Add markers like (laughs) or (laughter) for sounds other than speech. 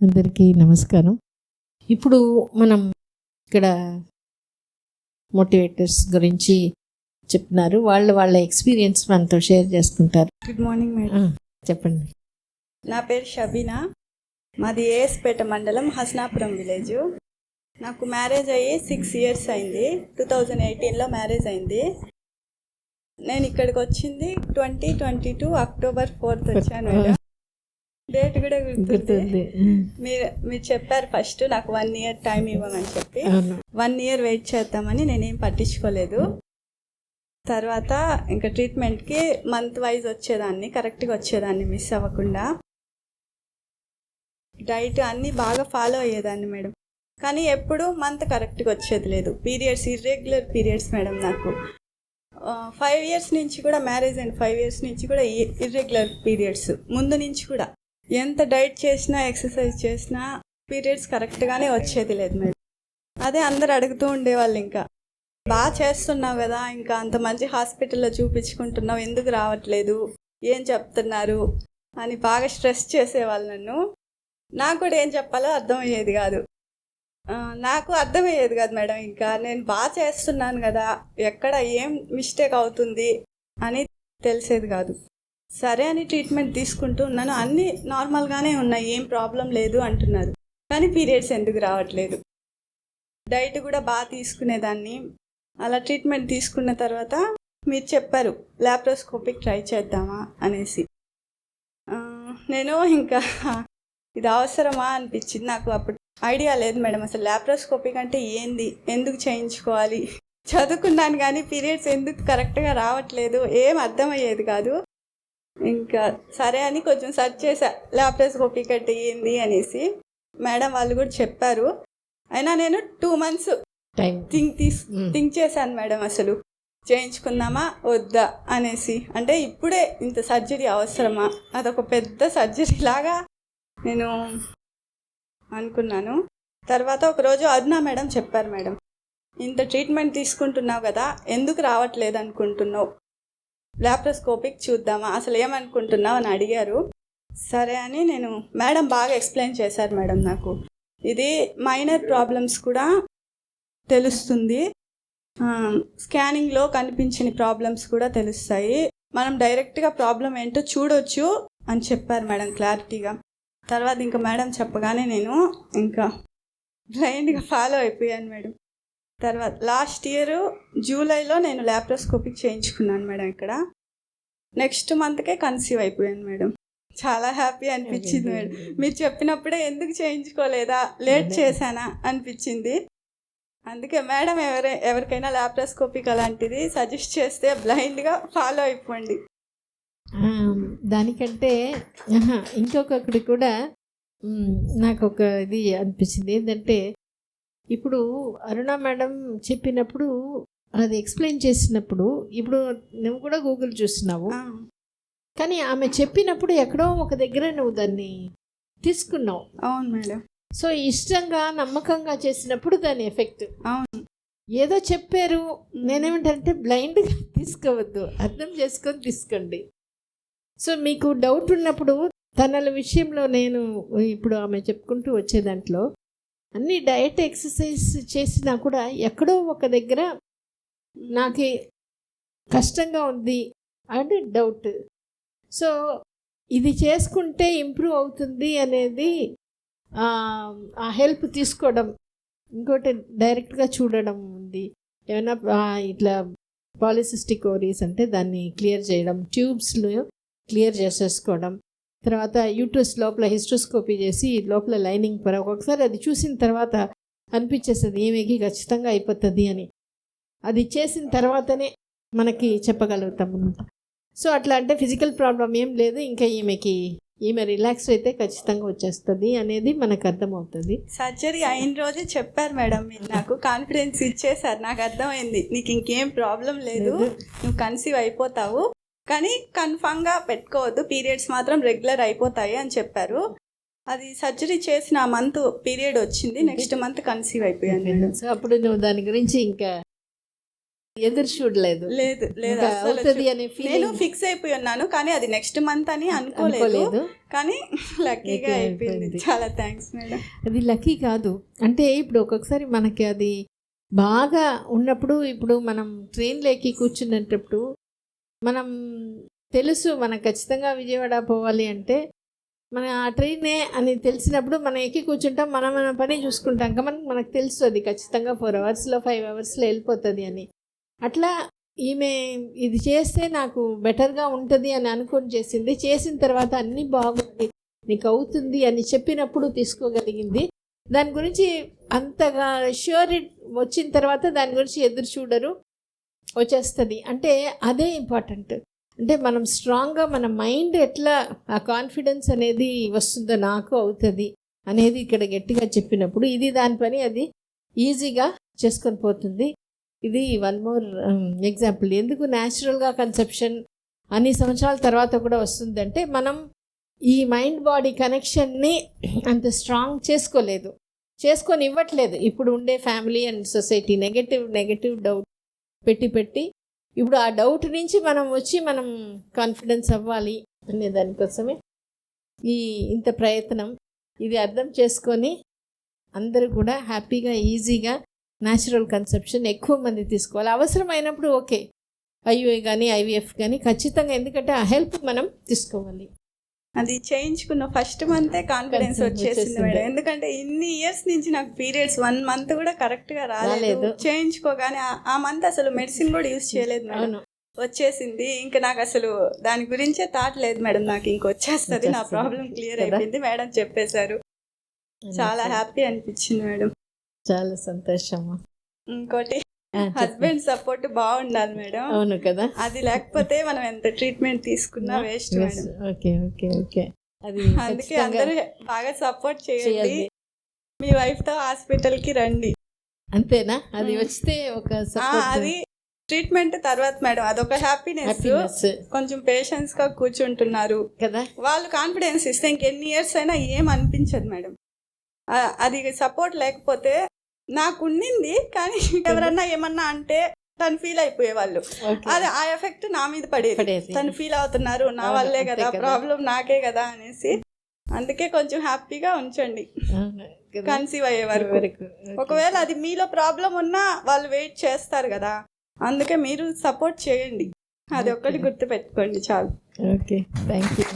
అందరికీ నమస్కారం. ఇప్పుడు మనం ఇక్కడ మోటివేటర్స్ గురించి చెప్తున్నారు. వాళ్ళ వాళ్ళ ఎక్స్పీరియన్స్ మనతో షేర్ చేసుకుంటారు. గుడ్ మార్నింగ్ మేడం చెప్పండి. నా పేరు షబీనా. మాది ఏఎస్పేట మండలం హస్నాపురం విలేజ్. నాకు మ్యారేజ్ అయ్యి సిక్స్ ఇయర్స్ అయింది. టూ థౌజండ్ ఎయిటీన్లో మ్యారేజ్ అయింది. నేను ఇక్కడికి వచ్చింది twenty twenty two October fourth వచ్చాను మేడం. డేట్ కూడా గుర్తుంది. మీరు మీరు చెప్పారు ఫస్ట్ నాకు వన్ ఇయర్ టైం ఇవ్వమని చెప్పి. వన్ ఇయర్ వెయిట్ చేద్దామని నేనేం పట్టించుకోలేదు. తర్వాత ఇంకా ట్రీట్మెంట్కి మంత్ వైజ్ వచ్చేదాన్ని కరెక్ట్గా వచ్చేదాన్ని మిస్ అవ్వకుండా. డైట్ అన్నీ బాగా ఫాలో అయ్యేదాన్ని మేడం కానీ ఎప్పుడు మంత్ కరెక్ట్గా వచ్చేది లేదు. పీరియడ్స్ ఇర్రెగ్యులర్ పీరియడ్స్ మేడం నాకు. ఫైవ్ ఇయర్స్ నుంచి కూడా మ్యారేజ్ అయిన ఫైవ్ ఇయర్స్ నుంచి కూడా ఇర్రెగ్యులర్ పీరియడ్స్ ముందు నుంచి కూడా. ఎంత డైట్ చేసినా ఎక్సర్సైజ్ చేసినా పీరియడ్స్ కరెక్ట్గానే వచ్చేది లేదు మేడం. అదే అందరు అడుగుతూ ఉండేవాళ్ళు ఇంకా. బాగా చేస్తున్నావు కదా ఇంకా అంత మంచి హాస్పిటల్లో చూపించుకుంటున్నావు ఎందుకు రావట్లేదు ఏం చెప్తున్నారు? అని బాగా స్ట్రెస్ చేసేవాళ్ళు నన్ను. నాకు కూడా ఏం చెప్పాలో అర్థమయ్యేది కాదు. నాకు అర్థమయ్యేది కాదు మేడం ఇంకా. నేను బాగా చేస్తున్నాను కదా ఎక్కడ ఏం మిస్టేక్ అవుతుంది అని తెలిసేది కాదు. సరే అని ట్రీట్మెంట్ తీసుకుంటూ ఉన్నాను అన్నీ నార్మల్గానే ఉన్నాయి ఏం ప్రాబ్లం లేదు అంటున్నారు. కానీ పీరియడ్స్ ఎందుకు రావట్లేదు? డైట్ కూడా బాగా తీసుకునేదాన్ని. అలా ట్రీట్మెంట్ తీసుకున్న తర్వాత మీరు చెప్పారు ల్యాప్రోస్కోపిక్ ట్రై చేద్దామా అనేసి. నేను ఇంకా ఇది అవసరమా అనిపించింది. నాకు అప్పుడు ఐడియా లేదు మేడం అసలు ల్యాప్రోస్కోపిక్ అంటే ఏంది? ఎందుకు చేయించుకోవాలి? చదువుకున్నాను కానీ పీరియడ్స్ ఎందుకు కరెక్ట్గా రావట్లేదు? ఏం అర్థమయ్యేది కాదు. ఇంకా సరే అని కొంచెం సెర్చ్ చేశా. ల్యాప్రోస్కోపిక్ అంటే ఏంది అనేసి. మేడం వాళ్ళు కూడా చెప్పారు. అయినా నేను టూ మంత్స్ టైం థింక్ తీస్. థింక్ చేశాను మేడం అసలు. చేయించుకుందామా వద్దా అనేసి. అంటే ఇప్పుడే ఇంత సర్జరీ అవసరమా? అదొక పెద్ద సర్జరీ లాగా నేను అనుకున్నాను. తర్వాత ఒకరోజు అరుణ మేడం చెప్పారు మేడం. ఇంత ట్రీట్మెంట్ తీసుకుంటున్నావు కదా ఎందుకు రావట్లేదు అనుకుంటున్నావు? లాప్రోస్కోపిక్ చూద్దామా? అసలు ఏమనుకుంటున్నావు అని అడిగారు. సరే అని నేను మేడం బాగా ఎక్స్ప్లెయిన్ చేశారు మేడం నాకు. ఇది మైనర్ ప్రాబ్లమ్స్ కూడా తెలుస్తుంది. స్కానింగ్లో కనిపించిన ప్రాబ్లమ్స్ కూడా తెలుస్తాయి. మనం డైరెక్ట్గా ప్రాబ్లం ఏంటో చూడొచ్చు అని చెప్పారు మేడం క్లారిటీగా తర్వాత ఇంకా మేడం చెప్పగానే నేను ఇంకా బ్లైండ్గా ఫాలో అయిపోయాను మేడం. తర్వాత లాస్ట్ ఇయర్ జూలైలో నేను ల్యాప్రోస్కోపిక్ చేయించుకున్నాను మేడం ఇక్కడ. నెక్స్ట్ మంత్కే కన్సీవ్ అయిపోయాను మేడం. చాలా హ్యాపీ అనిపించింది మేడం. మీరు చెప్పినప్పుడే ఎందుకు చేయించుకోలేదా? లేట్ చేశానా అనిపించింది. అందుకే మేడం ఎవరే ఎవరికైనా ల్యాప్రోస్కోపిక్ అలాంటిది సజెస్ట్ చేస్తే బ్లైండ్గా ఫాలో అయిపోండి. దానికంటే ఇంకొకటి కూడా నాకు ఒక ఇది అనిపించింది. ఏంటంటే ఇప్పుడు అరుణ మేడం చెప్పినప్పుడు అది ఎక్స్ప్లెయిన్ చేసినప్పుడు ఇప్పుడు నువ్వు కూడా గూగుల్ చూస్తున్నావు. కానీ ఆమె చెప్పినప్పుడు ఎక్కడో ఒక దగ్గర నువ్వు దాన్ని తీసుకున్నావు. అవును మేడం. సో ఇష్టంగా నమ్మకంగా చేసినప్పుడు దాని ఎఫెక్ట్ అవును. ఏదో చెప్పారు నేనేమంటానంటే బ్లైండ్గా (laughs) తీసుకోవద్దు అర్థం చేసుకొని తీసుకోండి. సో మీకు డౌట్ ఉన్నప్పుడు తనల విషయంలో నేను ఇప్పుడు ఆమె చెప్పుకుంటూ వచ్చే దాంట్లో అన్ని డయట్ ఎక్సర్సైజ్ చేసినా కూడా ఎక్కడో ఒక దగ్గర నాకు కష్టంగా ఉంది అండ్ డౌట్. సో ఇది చేసుకుంటే ఇంప్రూవ్ అవుతుంది అనేది ఆ, హెల్ప్ తీసుకోవడం ఇంకోటి డైరెక్ట్గా చూడడం ఉంది. ఏమైనా ఇట్లా పాలిసిస్టిక్ ఓరీస్ అంటే దాన్ని క్లియర్ చేయడం ట్యూబ్స్లో క్లియర్ చేసేసుకోవడం తర్వాత యూట్రస్ లోపల హిస్ట్రోస్కోపీ చేసి లోపల లైనింగ్ పర ఒక్కొక్కసారి అది చూసిన తర్వాత అనిపించేస్తుంది ఈమెకి ఖచ్చితంగా అయిపోతుంది అని. అది చేసిన తర్వాతనే మనకి చెప్పగలుగుతాం అనమాట సో అట్లా అంటే ఫిజికల్ ప్రాబ్లం ఏం లేదు ఇంకా ఈమెకి ఈమె రిలాక్స్ అయితే ఖచ్చితంగా వచ్చేస్తుంది అనేది మనకు అర్థమవుతుంది. సర్జరీ అయిన రోజే చెప్పారు మేడం మీరు నాకు కాన్ఫిడెన్స్ ఇచ్చేసారు నాకు అర్థమైంది. నీకు ఇంకేం ప్రాబ్లం లేదు నువ్వు కన్సీవ్ అయిపోతావు. కానీ కన్ఫామ్గా పెట్టుకోవద్దు. పీరియడ్స్ మాత్రం రెగ్యులర్ అయిపోతాయి అని చెప్పారు. అది సర్జరీ చేసిన మంత్ పీరియడ్ వచ్చింది. నెక్స్ట్ మంత్ కన్సీవ్ అయిపోయాను అప్పుడు నువ్వు దాని గురించి ఇంకా ఎదురు చూడలేదు. లేదు లేదు అవుతుంది అనే నేను ఫిక్స్ అయిపోయి ఉన్నాను కానీ అది నెక్స్ట్ మంత్ అని అనుకోలేదు. కానీ (laughs) లక్కీగా అయిపోయింది. చాలా థ్యాంక్స్ మేడం అది లక్కీ కాదు. అంటే ఇప్పుడు ఒక్కొక్కసారి మనకి అది బాగా ఉన్నప్పుడు ఇప్పుడు మనం ట్రైన్లో ఎక్కి కూర్చున్నప్పుడు మనం తెలుసు మనం ఖచ్చితంగా విజయవాడ పోవాలి అంటే మన ఆ ట్రైనే అని తెలిసినప్పుడు మనం ఎక్కి కూర్చుంటాం మనం మన పని చూసుకుంటాం. ఇంకా మనకు మనకు తెలుసు అది ఖచ్చితంగా ఫోర్ అవర్స్లో ఫైవ్ అవర్స్లో వెళ్ళిపోతుంది అని. అట్లా ఈమె ఇది చేస్తే నాకు బెటర్గా ఉంటుంది అని అనుకొని చేసింది. చేసిన తర్వాత అన్నీ బాగుంది నీకు అవుతుంది అని చెప్పినప్పుడు తీసుకోగలిగింది. దాని గురించి అంతగా ష్యూర్ వచ్చిన తర్వాత దాని గురించి ఎదురు చూడరు. వచ్చేస్తుంది. అంటే అదే ఇంపార్టెంట్ అంటే మనం స్ట్రాంగ్గా మన మైండ్ ఎట్లా ఆ కాన్ఫిడెన్స్ అనేది వస్తుందో నాకు అవుతుంది అనేది ఇక్కడ గట్టిగా చెప్పినప్పుడు ఇది దాని పని అది ఈజీగా చేసుకొని పోతుంది. ఇది వన్ మోర్ ఎగ్జాంపుల్ ఎందుకు న్యాచురల్గా కన్సెప్షన్ అన్ని సంవత్సరాల తర్వాత కూడా వస్తుందంటే మనం ఈ మైండ్ బాడీ కనెక్షన్ని అంత స్ట్రాంగ్ చేసుకోలేదు. చేసుకొని ఇవ్వట్లేదు. ఇప్పుడు ఉండే family and society negative negative doubt పెట్టి పెట్టి ఇప్పుడు ఆ డౌట్ నుంచి మనం వచ్చి మనం కాన్ఫిడెన్స్ అవ్వాలి అనే దానికోసమే ఈ ఇంత ప్రయత్నం. ఇది అర్థం చేసుకొని అందరూ కూడా హ్యాపీగా ఈజీగా న్యాచురల్ కన్సెప్షన్ ఎక్కువ మంది తీసుకోవాలి. అవసరమైనప్పుడు ఓకే. ఐయుఐ కానీ ఐవీఎఫ్ కానీ ఖచ్చితంగా ఎందుకంటే ఆ హెల్ప్ మనం తీసుకోవాలి. అది చేయించుకున్న ఫస్ట్ మంతే కాన్ఫిడెన్స్ వచ్చేసింది. మేడం ఎందుకంటే ఇన్ని ఇయర్స్ నుంచి నాకు పీరియడ్స్ వన్ మంత్ కూడా కరెక్ట్గా రాలేదు. చేయించుకోగానే ఆ- మంత్ అసలు మెడిసిన్ కూడా యూస్ చేయలేదు మేడం వచ్చేసింది ఇంకా నాకు అసలు దాని గురించే థాట్ లేదు మేడం నాకు ఇంక వచ్చేస్తుంది నా. Problem clear? అయిపోయింది మేడం చెప్పేశారు చాలా హ్యాపీ అనిపించింది మేడం చాలా సంతోషము ఇంకోటి. హస్బెండ్ (laughs) సపోర్ట్ బాగుండాలి మేడం. అవును కదా. అది లేకపోతే మనం ఎంత ట్రీట్మెంట్ తీసుకున్నా (laughs) waste madam. Okay okay okay అది (laughs) అందుకే అందరూ బాగా సపోర్ట్ చేయండి. చేయాలి. మీ వైఫ్తో హాస్పిటల్కి రండి. అంతేనా? అది. వస్తే ఒక అది ట్రీట్మెంట్ తర్వాత మేడం. అదొక హ్యాపీనెస్ కొంచెం పేషెన్స్గా కూర్చుంటున్నారు. కదా. వాళ్ళు కాన్ఫిడెన్స్ ఇస్తే ఇంకెన్ని ఇయర్స్ అయినా ఏం అనిపించదు మేడం. అది సపోర్ట్ లేకపోతే నాకు ఉండింది కానీ ఎవరన్నా ఏమన్నా అంటే తను ఫీల్ అయిపోయేవాళ్ళు ఓకే అది ఆ ఎఫెక్ట్ నా మీద పడేది. తను ఫీల్ అవుతున్నారు నా వల్లే కదా. ప్రాబ్లం నాకే కదా అనేసి అందుకే కొంచెం హ్యాపీగా ఉంచండి. కన్సీవ్ అయ్యే వరకు. ఒకవేళ అది మీలో ప్రాబ్లం ఉన్నా వాళ్ళు వెయిట్ చేస్తారు కదా అందుకే మీరు సపోర్ట్ చేయండి అది ఒక్కటి. గుర్తు పెట్టుకోండి చాలు ఓకే థ్యాంక్ యూ